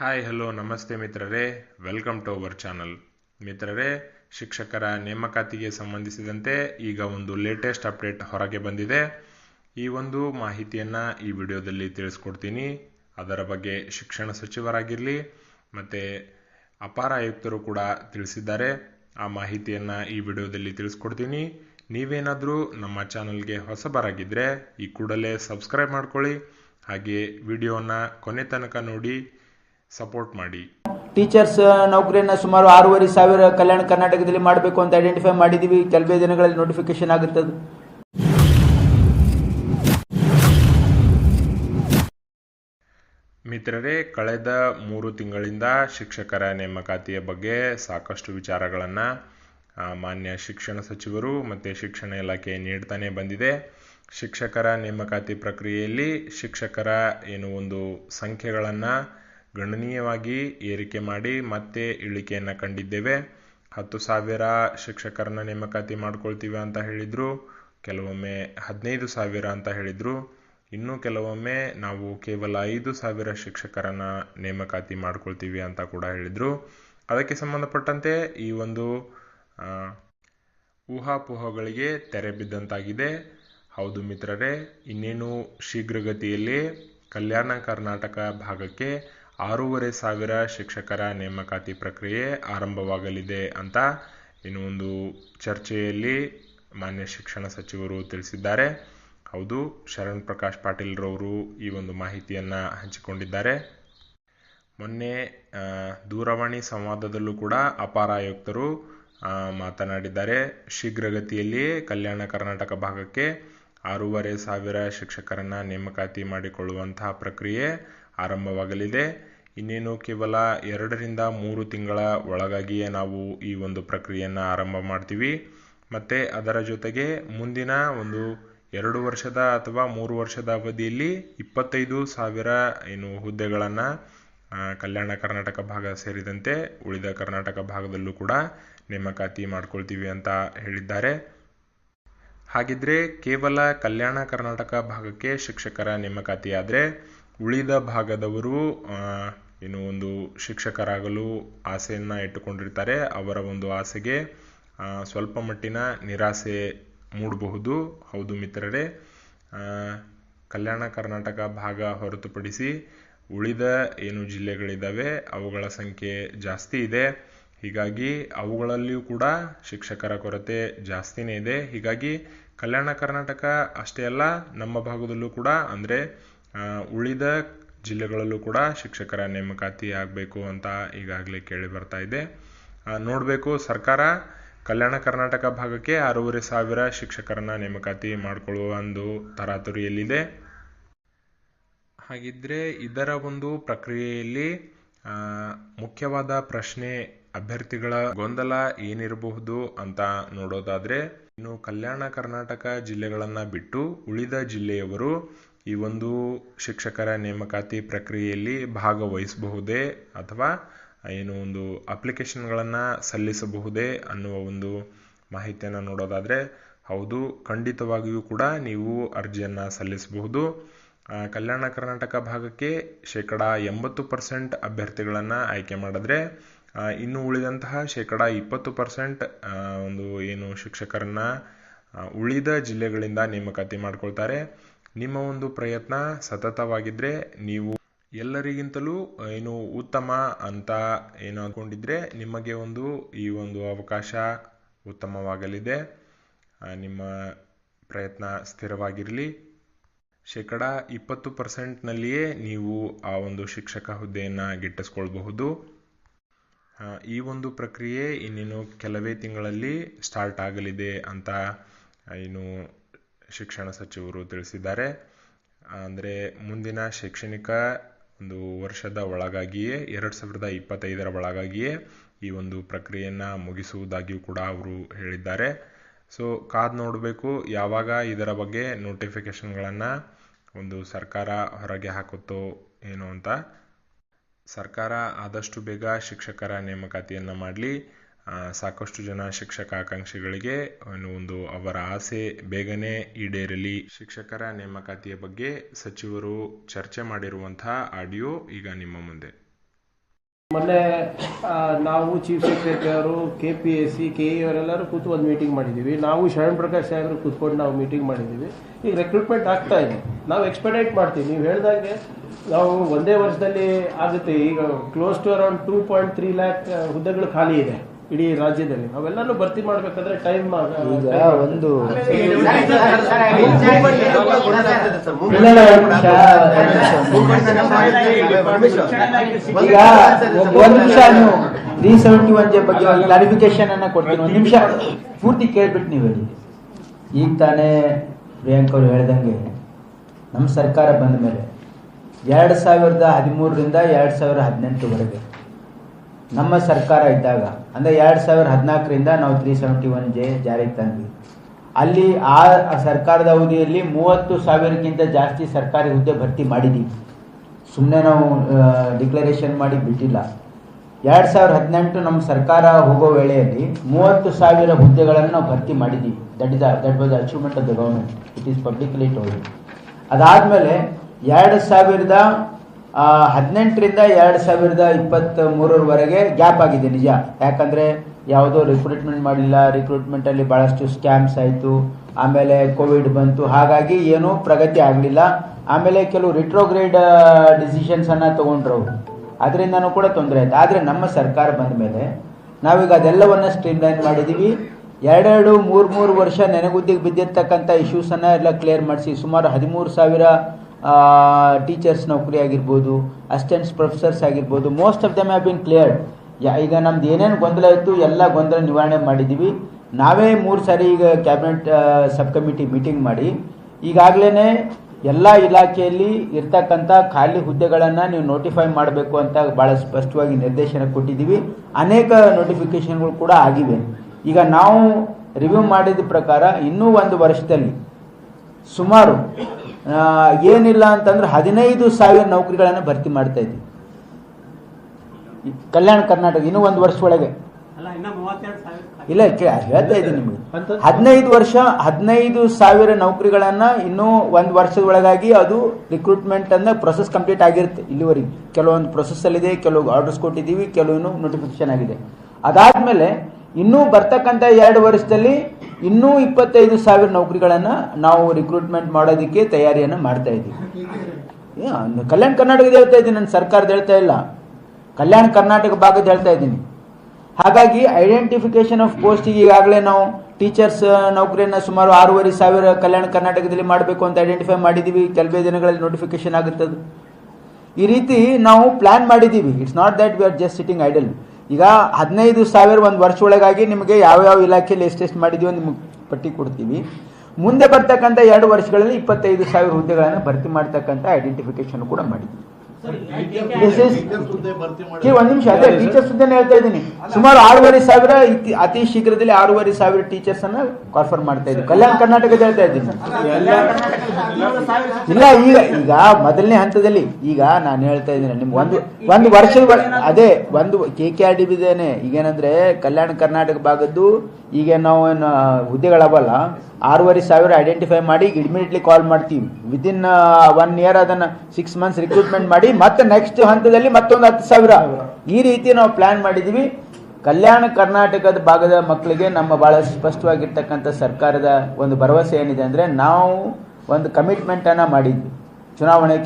Hi hello ನಮಸ್ತೆ ಮಿತ್ರರೇ welcome to our channel ಮಿತ್ರರೇ ಶಿಕ್ಷಕರ ನೇಮಕಾತಿಗೆ ಸಂಬಂಧಿಸಿದಂತೆ ಈಗ ಒಂದು ಲೇಟೆಸ್ಟ್ ಅಪ್ಡೇಟ್ ಹೊರಗೆ ಬಂದಿದೆ. ಈ ಒಂದು ಮಾಹಿತಿಯನ್ನು ಈ ವಿಡಿಯೋದಲ್ಲಿ ತಿಳಿಸ್ಕೊಡ್ತೀನಿ. ಅದರ ಬಗ್ಗೆ ಶಿಕ್ಷಣ ಸಚಿವರಾಗಿರಲಿ, ಮತ್ತು ಅಪಾರ ಆಯುಕ್ತರು ಕೂಡ ತಿಳಿಸಿದ್ದಾರೆ. ಆ ಮಾಹಿತಿಯನ್ನು ಈ ವಿಡಿಯೋದಲ್ಲಿ ತಿಳಿಸ್ಕೊಡ್ತೀನಿ. ನೀವೇನಾದರೂ ನಮ್ಮ ಚಾನಲ್ಗೆ ಹೊಸಬರಾಗಿದ್ದರೆ ಈ ಕೂಡಲೇ ಸಬ್ಸ್ಕ್ರೈಬ್ ಮಾಡ್ಕೊಳ್ಳಿ. ಹಾಗೆ ವಿಡಿಯೋನ ಕೊನೆ ತನಕ ನೋಡಿ ಸಪೋರ್ಟ್ ಮಾಡಿ. ಟೀಚರ್ಸ್ ನೌಕರಿಯನ್ನು ಸುಮಾರು ಆರೂವರೆ ಸಾವಿರ ಕಲ್ಯಾಣ ಕರ್ನಾಟಕದಲ್ಲಿ ಮಾಡಬೇಕು ಅಂತ ಐಡೆಂಟಿಫೈ ಮಾಡಿದ್ದೀವಿ ಕೆಲವೇ ದಿನಗಳಲ್ಲಿ ನೋಟಿಫಿಕೇಶನ್ ಆಗುತ್ತೆ ಮಿತ್ರರೇ ಕಳೆದ ಮೂರು ತಿಂಗಳಿಂದ ಶಿಕ್ಷಕರ ನೇಮಕಾತಿಯ ಬಗ್ಗೆ ಸಾಕಷ್ಟು ವಿಚಾರಗಳನ್ನು ಮಾನ್ಯ ಶಿಕ್ಷಣ ಸಚಿವರು ಮತ್ತು ಶಿಕ್ಷಣ ಇಲಾಖೆ ನೀಡ್ತಾನೆ ಬಂದಿದೆ. ಶಿಕ್ಷಕರ ನೇಮಕಾತಿ ಪ್ರಕ್ರಿಯೆಯಲ್ಲಿ ಶಿಕ್ಷಕರ ಏನು ಒಂದು ಸಂಖ್ಯೆಗಳನ್ನು ಗಣನೀಯವಾಗಿ ಏರಿಕೆ ಮಾಡಿ ಮತ್ತೆ ಇಳಿಕೆಯನ್ನು ಕಂಡಿದ್ದೇವೆ. ಹತ್ತು ಸಾವಿರ ಶಿಕ್ಷಕರನ್ನ ನೇಮಕಾತಿ ಮಾಡ್ಕೊಳ್ತೀವಿ ಅಂತ ಹೇಳಿದರು. ಕೆಲವೊಮ್ಮೆ ಹದಿನೈದು ಸಾವಿರ ಅಂತ ಹೇಳಿದರು. ಇನ್ನು ಕೆಲವೊಮ್ಮೆ ನಾವು ಕೇವಲ ಐದು ಸಾವಿರ ಶಿಕ್ಷಕರನ್ನ ನೇಮಕಾತಿ ಮಾಡ್ಕೊಳ್ತೀವಿ ಅಂತ ಕೂಡ ಹೇಳಿದರು. ಅದಕ್ಕೆ ಸಂಬಂಧಪಟ್ಟಂತೆ ಈ ಒಂದು ಊಹಾಪೋಹಗಳಿಗೆ ತೆರೆ ಬಿದ್ದಂತಾಗಿದೆ. ಹೌದು ಮಿತ್ರರೇ, ಇನ್ನೇನು ಶೀಘ್ರಗತಿಯಲ್ಲಿ ಕಲ್ಯಾಣ ಕರ್ನಾಟಕ ಭಾಗಕ್ಕೆ ಆರೂವರೆ ಸಾವಿರ ಶಿಕ್ಷಕರ ನೇಮಕಾತಿ ಪ್ರಕ್ರಿಯೆ ಆರಂಭವಾಗಲಿದೆ ಅಂತ ಇನ್ನು ಒಂದು ಚರ್ಚೆಯಲ್ಲಿ ಮಾನ್ಯ ಶಿಕ್ಷಣ ಸಚಿವರು ತಿಳಿಸಿದ್ದಾರೆ. ಹೌದು, ಶರಣ್ ಪ್ರಕಾಶ್ ಪಾಟೀಲ್ರವರು ಈ ಒಂದು ಮಾಹಿತಿಯನ್ನು ಹಂಚಿಕೊಂಡಿದ್ದಾರೆ. ಮೊನ್ನೆ ದೂರವಾಣಿ ಸಂವಾದದಲ್ಲೂ ಕೂಡ ಅಪಾರ ಆಯುಕ್ತರು ಮಾತನಾಡಿದ್ದಾರೆ. ಶೀಘ್ರಗತಿಯಲ್ಲಿಯೇ ಕಲ್ಯಾಣ ಕರ್ನಾಟಕ ಭಾಗಕ್ಕೆ ಆರೂವರೆ ಸಾವಿರ ಶಿಕ್ಷಕರನ್ನು ನೇಮಕಾತಿ ಮಾಡಿಕೊಳ್ಳುವಂತಹ ಪ್ರಕ್ರಿಯೆ ಆರಂಭವಾಗಲಿದೆ. ಇನ್ನೇನು ಕೇವಲ ಎರಡರಿಂದ ಮೂರು ತಿಂಗಳ ಒಳಗಾಗಿಯೇ ನಾವು ಈ ಒಂದು ಪ್ರಕ್ರಿಯೆಯನ್ನು ಆರಂಭ ಮಾಡ್ತೀವಿ. ಮತ್ತು ಅದರ ಜೊತೆಗೆ ಮುಂದಿನ ಒಂದು ಎರಡು ವರ್ಷದ ಅಥವಾ ಮೂರು ವರ್ಷದ ಅವಧಿಯಲ್ಲಿ ಇಪ್ಪತ್ತೈದು ಸಾವಿರ ಏನು ಹುದ್ದೆಗಳನ್ನು ಕಲ್ಯಾಣ ಕರ್ನಾಟಕ ಭಾಗ ಸೇರಿದಂತೆ ಉಳಿದ ಕರ್ನಾಟಕ ಭಾಗದಲ್ಲೂ ಕೂಡ ನೇಮಕಾತಿ ಮಾಡ್ಕೊಳ್ತೀವಿ ಅಂತ ಹೇಳಿದ್ದಾರೆ. ಹಾಗಿದ್ರೆ ಕೇವಲ ಕಲ್ಯಾಣ ಕರ್ನಾಟಕ ಭಾಗಕ್ಕೆ ಶಿಕ್ಷಕರ ನೇಮಕಾತಿ ಆದರೆ ಉಳಿದ ಭಾಗದವರು ಏನು ಒಂದು ಶಿಕ್ಷಕರಾಗಲು ಆಸೆಯನ್ನು ಇಟ್ಟುಕೊಂಡಿರ್ತಾರೆ. ಅವರ ಒಂದು ಆಸೆಗೆ ಸ್ವಲ್ಪ ಮಟ್ಟಿನ ನಿರಾಸೆ ಮೂಡಬಹುದು. ಹೌದು ಮಿತ್ರರೇ. ಕಲ್ಯಾಣ ಕರ್ನಾಟಕ ಭಾಗ ಹೊರತುಪಡಿಸಿ ಉಳಿದ ಏನು ಜಿಲ್ಲೆಗಳಿದ್ದಾವೆ ಅವುಗಳ ಸಂಖ್ಯೆ ಜಾಸ್ತಿ ಇದೆ. ಹೀಗಾಗಿ ಅವುಗಳಲ್ಲಿಯೂ ಕೂಡ ಶಿಕ್ಷಕರ ಕೊರತೆ ಜಾಸ್ತಿನೇ ಇದೆ. ಹೀಗಾಗಿ ಕಲ್ಯಾಣ ಕರ್ನಾಟಕ ಅಷ್ಟೇ ಅಲ್ಲ, ನಮ್ಮ ಭಾಗದಲ್ಲೂ ಕೂಡ. ಅಂದರೆ ಉಳಿದ ಜಿಲ್ಲೆಗಳಲ್ಲೂ ಕೂಡ ಶಿಕ್ಷಕರ ನೇಮಕಾತಿ ಆಗಬೇಕು ಅಂತ ಈಗಾಗಲೇ ಕೇಳಿ ಬರ್ತಾ ಇದೆ. ನೋಡಬೇಕು ಸರ್ಕಾರ ಕಲ್ಯಾಣ ಕರ್ನಾಟಕ ಭಾಗಕ್ಕೆ ಆರೂವರೆ ಸಾವಿರ ಶಿಕ್ಷಕರನ್ನ ನೇಮಕಾತಿ ಮಾಡಿಕೊಳ್ಳುವ ಒಂದು ತರಾತುರಿಯಲ್ಲಿದೆ. ಹಾಗಿದ್ರೆ ಇದರ ಒಂದು ಪ್ರಕ್ರಿಯೆಯಲ್ಲಿ ಮುಖ್ಯವಾದ ಪ್ರಶ್ನೆ ಅಭ್ಯರ್ಥಿಗಳ ಗೊಂದಲ ಏನಿರಬಹುದು ಅಂತ ನೋಡೋದಾದ್ರೆ, ಇನ್ನು ಕಲ್ಯಾಣ ಕರ್ನಾಟಕ ಜಿಲ್ಲೆಗಳನ್ನ ಬಿಟ್ಟು ಉಳಿದ ಜಿಲ್ಲೆಯವರು ಈ ಒಂದು ಶಿಕ್ಷಕರ ನೇಮಕಾತಿ ಪ್ರಕ್ರಿಯೆಯಲ್ಲಿ ಭಾಗವಹಿಸಬಹುದೇ ಅಥವಾ ಏನು ಒಂದು ಅಪ್ಲಿಕೇಶನ್ಗಳನ್ನು ಸಲ್ಲಿಸಬಹುದೇ ಅನ್ನುವ ಒಂದು ಮಾಹಿತಿಯನ್ನು ನೋಡೋದಾದರೆ, ಹೌದು, ಖಂಡಿತವಾಗಿಯೂ ಕೂಡ ನೀವು ಅರ್ಜಿಯನ್ನು ಸಲ್ಲಿಸಬಹುದು. ಕಲ್ಯಾಣ ಕರ್ನಾಟಕ ಭಾಗಕ್ಕೆ ಶೇಕಡ ಎಂಬತ್ತು ಪರ್ಸೆಂಟ್ ಅಭ್ಯರ್ಥಿಗಳನ್ನು ಆಯ್ಕೆ ಮಾಡಿದ್ರೆ ಇನ್ನು ಉಳಿದಂತಹ ಶೇಕಡ ಇಪ್ಪತ್ತು ಪರ್ಸೆಂಟ್ ಒಂದು ಏನು ಶಿಕ್ಷಕರನ್ನು ಉಳಿದ ಜಿಲ್ಲೆಗಳಿಂದ ನೇಮಕಾತಿ ಮಾಡ್ಕೊಳ್ತಾರೆ. ನಿಮ್ಮ ಒಂದು ಪ್ರಯತ್ನ ಸತತವಾಗಿದ್ದರೆ ನೀವು ಎಲ್ಲರಿಗಿಂತಲೂ, ಏನು ಉತ್ತಮ ಅಂತ ಏನು ಅಂದ್ಕೊಂಡಿದ್ರೆ ನಿಮಗೆ ಒಂದು ಈ ಒಂದು ಅವಕಾಶ ಉತ್ತಮವಾಗಲಿದೆ. ನಿಮ್ಮ ಪ್ರಯತ್ನ ಸ್ಥಿರವಾಗಿರಲಿ. ಶೇಕಡ ಇಪ್ಪತ್ತು ಪರ್ಸೆಂಟ್ನಲ್ಲಿಯೇ ನೀವು ಆ ಒಂದು ಶಿಕ್ಷಕ ಹುದ್ದೆಯನ್ನು ಗಿಟ್ಟಿಸ್ಕೊಳ್ಬಹುದು. ಈ ಒಂದು ಪ್ರಕ್ರಿಯೆ ಇನ್ನೇನು ಕೆಲವೇ ತಿಂಗಳಲ್ಲಿ ಸ್ಟಾರ್ಟ್ ಆಗಲಿದೆ ಅಂತ ಏನು ಶಿಕ್ಷಣ ಸಚಿವರು ತಿಳಿಸಿದ್ದಾರೆ. ಅಂದರೆ ಮುಂದಿನ ಶೈಕ್ಷಣಿಕ ಒಂದು ವರ್ಷದ ಒಳಗಾಗಿಯೇ, ಎರಡು ಸಾವಿರದ ಇಪ್ಪತ್ತೈದರ ಒಳಗಾಗಿಯೇ ಈ ಒಂದು ಪ್ರಕ್ರಿಯೆಯನ್ನು ಮುಗಿಸುವುದಾಗಿಯೂ ಕೂಡ ಅವರು ಹೇಳಿದ್ದಾರೆ. ಸೊ ಕಾದು ನೋಡಬೇಕು, ಯಾವಾಗ ಇದರ ಬಗ್ಗೆ ನೋಟಿಫಿಕೇಷನ್ಗಳನ್ನು ಒಂದು ಸರ್ಕಾರ ಹೊರಗೆ ಹಾಕುತ್ತೋ ಏನು ಅಂತ. ಸರ್ಕಾರ ಆದಷ್ಟು ಬೇಗ ಶಿಕ್ಷಕರ ನೇಮಕಾತಿಯನ್ನು ಮಾಡಲಿ. ಸಾಕಷ್ಟು ಜನ ಶಿಕ್ಷಕ ಆಕಾಂಕ್ಷಿಗಳಿಗೆ ಒಂದು ಅವರ ಆಸೆ ಬೇಗನೆ ಈಡೇರಲಿ. ಶಿಕ್ಷಕರ ನೇಮಕಾತಿಯ ಬಗ್ಗೆ ಸಚಿವರು ಚರ್ಚೆ ಮಾಡಿರುವಂತಹ ಆಡಿಯೋ ಈಗ ನಿಮ್ಮ ಮುಂದೆ. ಮೊನ್ನೆ ನಾವು ಚೀಫ್ ಸೆಕ್ರೆಟರಿ ಅವರು K P S C K ಇವರೆಲ್ಲರೂ ಕೂತು ಒಂದು ಮೀಟಿಂಗ್ ಮಾಡಿದ್ದೀವಿ. ನಾವು ಶರಣ್ ಪ್ರಕಾಶ್ ಸಾಹೇಬರು ಕೂತ್ಕೊಂಡು ನಾವು ಮೀಟಿಂಗ್ ಮಾಡಿದ್ದೀವಿ. ಈಗ ರೆಕ್ರೂಟ್ಮೆಂಟ್ ಆಗ್ತಾ ಇದೆ. ನಾವು ಎಕ್ಸ್ಪೆಡೈಟ್ ಮಾಡ್ತೀವಿ. ನೀವು ಹೇಳಿದಾಗೆ ನಾವು ಒಂದೇ ವರ್ಷದಲ್ಲಿ ಆಗುತ್ತೆ. ಈಗ close to around two point three lakh ಹುದ್ದೆಗಳು ಖಾಲಿ ಇದೆ. ಇಡೀ ರಾಜ್ಯದಲ್ಲಿ. ಅವೆಲ್ಲನೂ ಭರ್ತಿ ಮಾಡ್ಬೇಕಂದ್ರೆ ಟೈಮ್ ಈಗ ಒಂದು ಒಂದ್ ನಿಮಿಷ, ತ್ರೀ ಸೆವೆಂಟಿ ಒನ್ ಜೆ ಬಗ್ಗೆ ಕ್ಲಾರಿಫಿಕೇಶನ್ ಅನ್ನ ಕೊಡ್ತೀನಿ. ಒಂದ್ ನಿಮಿಷ ಪೂರ್ತಿ ಕೇಳ್ಬಿಟ್ಟು ನೀವು ಹೇಳಿ. ಈಗ ತಾನೇ ಪ್ರಿಯಾಂಕ್ ಅವ್ರು ಹೇಳ್ದಂಗೆ ನಮ್ಮ ಸರ್ಕಾರ ಬಂದ ಮೇಲೆ ಎರಡು ಸಾವಿರದ ಹದಿಮೂರರಿಂದ ಎರಡು ಸಾವಿರ ಹದಿನೆಂಟುವರೆಗೆ ನಮ್ಮ ಸರ್ಕಾರ ಇದ್ದಾಗ ಅಂದರೆ ಎರಡು ಸಾವಿರ ಹದಿನಾಲ್ಕರಿಂದ ನಾವು ತ್ರೀ ಸೆವೆಂಟಿ ಒನ್ ಜೆ ಜಾರಿಗೆ ತಂದ್ವಿ. ಅಲ್ಲಿ ಆ ಸರ್ಕಾರದ ಅವಧಿಯಲ್ಲಿ ಮೂವತ್ತು ಸಾವಿರಕ್ಕಿಂತ ಜಾಸ್ತಿ ಸರ್ಕಾರಿ ಹುದ್ದೆ ಭರ್ತಿ ಮಾಡಿದ್ದೀವಿ ಸುಮ್ಮನೆ ನಾವು ಡಿಕ್ಲರೇಷನ್ ಮಾಡಿ ಬಿಟ್ಟಿಲ್ಲ. ಎರಡು ಸಾವಿರದ ಹದಿನೆಂಟು ನಮ್ಮ ಸರ್ಕಾರ ಹೋಗೋ ವೇಳೆಯಲ್ಲಿ ಮೂವತ್ತು ಸಾವಿರ ಹುದ್ದೆಗಳನ್ನು ನಾವು ಭರ್ತಿ ಮಾಡಿದ್ದೀವಿ that is that was achievement of the government it is publicly told ಅದಾದಮೇಲೆ ಎರಡು ಸಾವಿರದ ಹದಿನೆಂಟರಿಂದ ಎರಡು ಸಾವಿರದ ಇಪ್ಪತ್ತ್ ಮೂರರವರೆಗೆ ಗ್ಯಾಪ್ ಆಗಿದೆ ನಿಜ. ಯಾಕಂದರೆ ಯಾವುದೋ ರಿಕ್ರೂಟ್ಮೆಂಟ್ ಮಾಡಲಿಲ್ಲ ರಿಕ್ರೂಟ್ಮೆಂಟಲ್ಲಿ ಭಾಳಷ್ಟು ಸ್ಕ್ಯಾಮ್ಸ್ ಆಯಿತು, ಆಮೇಲೆ ಕೋವಿಡ್ ಬಂತು. ಹಾಗಾಗಿ ಏನೂ ಪ್ರಗತಿ ಆಗಲಿಲ್ಲ. ಆಮೇಲೆ ಕೆಲವು ರಿಟ್ರೋಗ್ರೇಡ್ ಡಿಸಿಷನ್ಸನ್ನು ತೊಗೊಂಡ್ರು ಅದರಿಂದನೂ ಕೂಡ ತೊಂದರೆ ಆಯ್ತು. ಆದರೆ ನಮ್ಮ ಸರ್ಕಾರ ಬಂದ ಮೇಲೆ ನಾವೀಗ ಅದೆಲ್ಲವನ್ನು ಸ್ಟ್ರೀಮ್ಲೈನ್ ಮಾಡಿದ್ದೀವಿ ಎರಡೆರಡು ಮೂರು ಮೂರು ವರ್ಷ ನೆನಗುದ್ದಿಗೆ ಬಿದ್ದಿರ್ತಕ್ಕಂಥ ಇಶ್ಯೂಸನ್ನು ಎಲ್ಲ ಕ್ಲಿಯರ್ ಮಾಡಿಸಿ ಸುಮಾರು ಹದಿಮೂರು ಸಾವಿರ ಟೀಚರ್ಸ್ ನೌಕರಿ ಆಗಿರ್ಬೋದು ಅಸಿಸ್ಟೆಂಟ್ಸ್ ಪ್ರೊಫೆಸರ್ಸ್ ಆಗಿರ್ಬೋದು most of them have been cleared yeah, ಈಗ ನಮ್ದು ಏನೇನು ಗೊಂದಲ ಇತ್ತು, ಎಲ್ಲ ಗೊಂದಲ ನಿವಾರಣೆ ಮಾಡಿದ್ದೀವಿ ನಾವೇ ಮೂರು ಸಾರಿ ಈಗ ಕ್ಯಾಬಿನೆಟ್ ಸಬ್ ಕಮಿಟಿ ಮೀಟಿಂಗ್ ಮಾಡಿ ಈಗಾಗಲೇ ಎಲ್ಲ ಇಲಾಖೆಯಲ್ಲಿ ಇರ್ತಕ್ಕಂಥ ಖಾಲಿ ಹುದ್ದೆಗಳನ್ನು ನೀವು ನೋಟಿಫೈ ಮಾಡಬೇಕು ಅಂತ ಭಾಳ ಸ್ಪಷ್ಟವಾಗಿ ನಿರ್ದೇಶನ ಕೊಟ್ಟಿದ್ದೀವಿ ಅನೇಕ ನೋಟಿಫಿಕೇಶನ್ಗಳು ಕೂಡ ಆಗಿವೆ. ಈಗ ನಾವು ರಿವ್ಯೂ ಮಾಡಿದ ಪ್ರಕಾರ ಇನ್ನೂ ಒಂದು ವರ್ಷದಲ್ಲಿ ಸುಮಾರು ಏನಿಲ್ಲ ಅಂತಂದ್ರೆ ಹದಿನೈದು ಸಾವಿರ ನೌಕರಿಗಳನ್ನು ಭರ್ತಿ ಮಾಡ್ತಾ ಇದ್ವಿ. ಕಲ್ಯಾಣ ಕರ್ನಾಟಕ ಇನ್ನೂ ಒಂದು ವರ್ಷ ಒಳಗೆ. ಇಲ್ಲ ಹೇಳ್ತಾ ಇದ್ದೀನಿ ನಿಮಗೆ. ಹದಿನೈದು ವರ್ಷ ಹದಿನೈದು ಸಾವಿರ ನೌಕರಿಗಳನ್ನ ಇನ್ನೂ ಒಂದು ವರ್ಷದ ಒಳಗಾಗಿ ಅದು ರಿಕ್ರೂಟ್ಮೆಂಟ್ ಅನ್ನ ಪ್ರೊಸೆಸ್ ಕಂಪ್ಲೀಟ್ ಆಗಿರುತ್ತೆ ಇಲ್ಲಿವರೆಗೆ. ಕೆಲವೊಂದು ಪ್ರೊಸೆಸ್ ಅಲ್ಲಿದೆ ಕೆಲವು ಆರ್ಡರ್ಸ್ ಕೊಟ್ಟಿದ್ದೀವಿ ಕೆಲವು ನೋಟಿಫಿಕೇಶನ್ ಆಗಿದೆ. ಅದಾದ್ಮೇಲೆ ಇನ್ನೂ ಬರ್ತಕ್ಕಂಥ ಎರಡು ವರ್ಷದಲ್ಲಿ ಇನ್ನೂ ಇಪ್ಪತ್ತೈದು ಸಾವಿರ ನೌಕರಿಗಳನ್ನ ನಾವು ರಿಕ್ರೂಟ್ಮೆಂಟ್ ಮಾಡೋದಕ್ಕೆ ತಯಾರಿಯನ್ನು ಮಾಡ್ತಾ ಇದ್ದೀವಿ. ಕಲ್ಯಾಣ ಕರ್ನಾಟಕದ ಹೇಳ್ತಾ ಇದ್ದೀನಿ ನನ್ನ ಸರ್ಕಾರದ ಹೇಳ್ತಾ ಇಲ್ಲ. ಕಲ್ಯಾಣ ಕರ್ನಾಟಕ ಭಾಗದ ಹೇಳ್ತಾ ಇದ್ದೀನಿ. ಹಾಗಾಗಿ ಐಡೆಂಟಿಫಿಕೇಶನ್ ಆಫ್ ಪೋಸ್ಟಿಗೆ ಈಗಾಗಲೇ ನಾವು ಟೀಚರ್ಸ್ ನೌಕರಿಯನ್ನು ಸುಮಾರು ಆರೂವರೆ ಸಾವಿರ ಕಲ್ಯಾಣ ಕರ್ನಾಟಕದಲ್ಲಿ ಮಾಡಬೇಕು ಅಂತ ಐಡೆಂಟಿಫೈ ಮಾಡಿದ್ದೀವಿ ಕೆಲವೇ ದಿನಗಳಲ್ಲಿ ನೋಟಿಫಿಕೇಶನ್ ಆಗುತ್ತದೆ. ಈ ರೀತಿ ನಾವು ಪ್ಲಾನ್ ಮಾಡಿದ್ದೀವಿ it's not that we are just sitting idle ಈಗ ಹದಿನೈದು ಸಾವಿರ ಒಂದು ವರ್ಷ ಒಳಗಾಗಿ ನಿಮಗೆ ಯಾವ್ಯಾವ ಇಲಾಖೆಯಲ್ಲಿ ಎಷ್ಟೆಷ್ಟು ಮಾಡಿದೀವಿ ನಿಮಗೆ ಪಟ್ಟಿ ಕೊಡ್ತೀವಿ. ಮುಂದೆ ಬರ್ತಕ್ಕಂಥ ಎರಡು ವರ್ಷಗಳಲ್ಲಿ ಇಪ್ಪತ್ತೈದು ಸಾವಿರ ಹುದ್ದೆಗಳನ್ನು ಭರ್ತಿ ಮಾಡ್ತಕ್ಕಂಥ ಐಡೆಂಟಿಫಿಕೇಶನ್ ಕೂಡ ಮಾಡಿದ್ದೀವಿ ಒಂದು ನಿಮಿಷ ಅದೇ ಟೀಚರ್ಸ್ ಹುದ್ದೆನೇ ಹೇಳ್ತಾ ಇದ್ದೀನಿ. ಸುಮಾರು ಆರೂವರೆ ಸಾವಿರ ಇತಿ- ಅತಿ ಶೀಘ್ರದಲ್ಲಿ ಆರೂವರೆ ಸಾವಿರ ಟೀಚರ್ಸ್ ಅನ್ನ ಕಾನ್ಫರ್ಮ್ ಮಾಡ್ತಾ ಇದ್ದೀವಿ. ಕಲ್ಯಾಣ ಕರ್ನಾಟಕದ ಹೇಳ್ತಾ ಇದ್ದೀನಿ. ಇಲ್ಲ, ಈಗ ಈಗ ಮೊದಲನೇ ಹಂತದಲ್ಲಿ, ಈಗ ನಾನು ಹೇಳ್ತಾ ಇದ್ದೀನಿ, ನಿಮ್ಗೆ ಒಂದು ಒಂದು ವರ್ಷದ ಅದೇ, ಒಂದು ಕೆ ಕೆ ಆರ್ ಡಿ ಬಿದ್ದೇನೆ ಈಗೇನಂದ್ರೆ ಕಲ್ಯಾಣ ಕರ್ನಾಟಕ ಭಾಗದ್ದು, ಈಗ ನಾವು ಏನು ಹುದ್ದೆಗಳವಲ್ಲ ಆರೂವರೆ ಸಾವಿರ ಐಡೆಂಟಿಫೈ ಮಾಡಿ ಇಮಿಡಿಯೇಟ್ಲಿ ಕಾಲ್ ಮಾಡ್ತೀವಿ. ವಿದಿನ್ ಒನ್ ಇಯರ್ ಅದನ್ನ ಸಿಕ್ಸ್ ಮಂತ್ಸ್ ರಿಕ್ರೂಟ್ಮೆಂಟ್ ಮಾಡಿ, ಮತ್ತೆ ನೆಕ್ಸ್ಟ್ ಹಂತದಲ್ಲಿ ಮತ್ತೊಂದು ಹತ್ತು ಸಾವಿರ. ಈ ರೀತಿ ನಾವು ಪ್ಲಾನ್ ಮಾಡಿದ್ದೀವಿ ಕಲ್ಯಾಣ ಕರ್ನಾಟಕದ ಭಾಗದ ಮಕ್ಕಳಿಗೆ ನಮ್ಮ ಬಹಳ ಸ್ಪಷ್ಟವಾಗಿರ್ತಕ್ಕಂಥ ಸರ್ಕಾರದ ಒಂದು ಭರವಸೆ ಏನಿದೆ ಅಂದರೆ ನಾವು ಒಂದು ಕಮಿಟ್ಮೆಂಟ್ ಅನ್ನ ಮಾಡಿದ್ವಿ. ಚುನಾವಣೆಗೆ